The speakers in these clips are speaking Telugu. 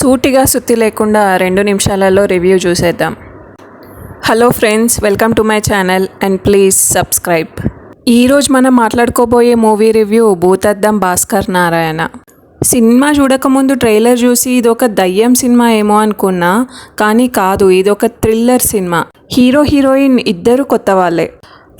సూటిగా సుత్తి లేకుండా రెండు నిమిషాలలో రివ్యూ చూసేద్దాం. Hello friends welcome to my channel and please subscribe. ఈరోజు మనం మాట్లాడుకోబోయే మూవీ రివ్యూ భూతద్దం భాస్కర్ నారాయణ. సినిమా చూడకముందు ట్రైలర్ చూసి ఇది ఒక దయ్యం సినిమా ఏమో అనుకున్నా కానీ కాదు ఇది ఒక థ్రిల్లర్ సినిమా. హీరో హీరోయిన్ ఇద్దరు కొత్త వాళ్ళే.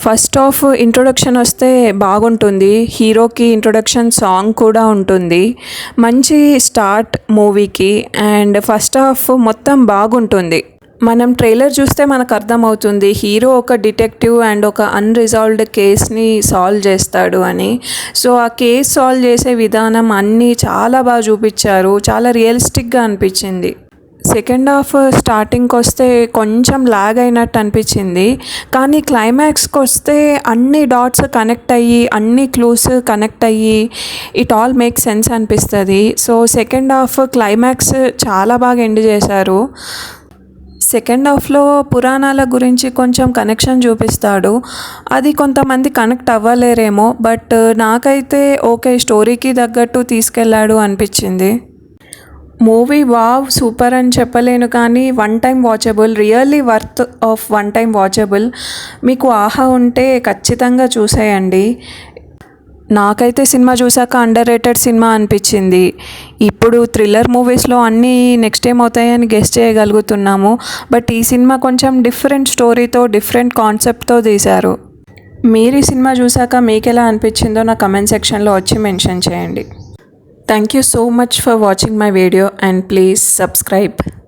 ఫస్ట్ ఆఫ్ ఇంట్రొడక్షన్ వస్తే బాగుంటుంది. హీరోకి ఇంట్రొడక్షన్ సాంగ్ కూడా ఉంటుంది. మంచి స్టార్ట్ మూవీకి అండ్ ఫస్ట్ హాఫ్ మొత్తం బాగుంటుంది. మనం ట్రైలర్ చూస్తే మనకు అర్థమవుతుంది. హీరో ఒక డిటెక్టివ్ అండ్ ఒక అన్రిజాల్వ్డ్ కేస్ని సాల్వ్ చేస్తాడు అని. సో ఆ కేస్ సాల్వ్ చేసే విధానం అన్నీ చాలా బాగా చూపించారు. చాలా రియలిస్టిక్గా అనిపించింది. సెకండ్ హాఫ్ స్టార్టింగ్కి వస్తే కొంచెం లాగ్ అయినట్టు అనిపించింది. కానీ క్లైమాక్స్కి వస్తే అన్ని డాట్స్ కనెక్ట్ అయ్యి అన్ని క్లూస్ కనెక్ట్ అయ్యి ఇట్ ఆల్ మేక్ సెన్స్ అనిపిస్తుంది. సో సెకండ్ హాఫ్ క్లైమాక్స్ చాలా బాగా ఎండ్ చేశారు. సెకండ్ హాఫ్లో పురాణాల గురించి కొంచెం కనెక్షన్ చూపిస్తాడు. అది కొంతమంది కనెక్ట్ అవ్వలేరేమో బట్ నాకైతే ఓకే స్టోరీకి తగ్గట్టు తీసుకెళ్ళాడు అనిపించింది. మూవీ వావ్ సూపర్ అని చెప్పలేను కానీ one time watchable really worth of one time watchable. మీకు ఆహా ఉంటే ఖచ్చితంగా చూసేయండి. నాకైతే సినిమా చూసాక అండర్ రేటెడ్ సినిమా అనిపించింది. ఇప్పుడు థ్రిల్లర్ మూవీస్లో అన్నీ నెక్స్ట్ టైం అవుతాయని గెస్ట్ చేయగలుగుతున్నాము. బట్ ఈ సినిమా కొంచెం డిఫరెంట్ స్టోరీతో డిఫరెంట్ కాన్సెప్ట్తో తీశారు. మీరు ఈ సినిమా చూసాక మీకు ఎలా అనిపించిందో నా కమెంట్ సెక్షన్లో వచ్చి మెన్షన్ చేయండి. Thank you so much for watching my video and please subscribe.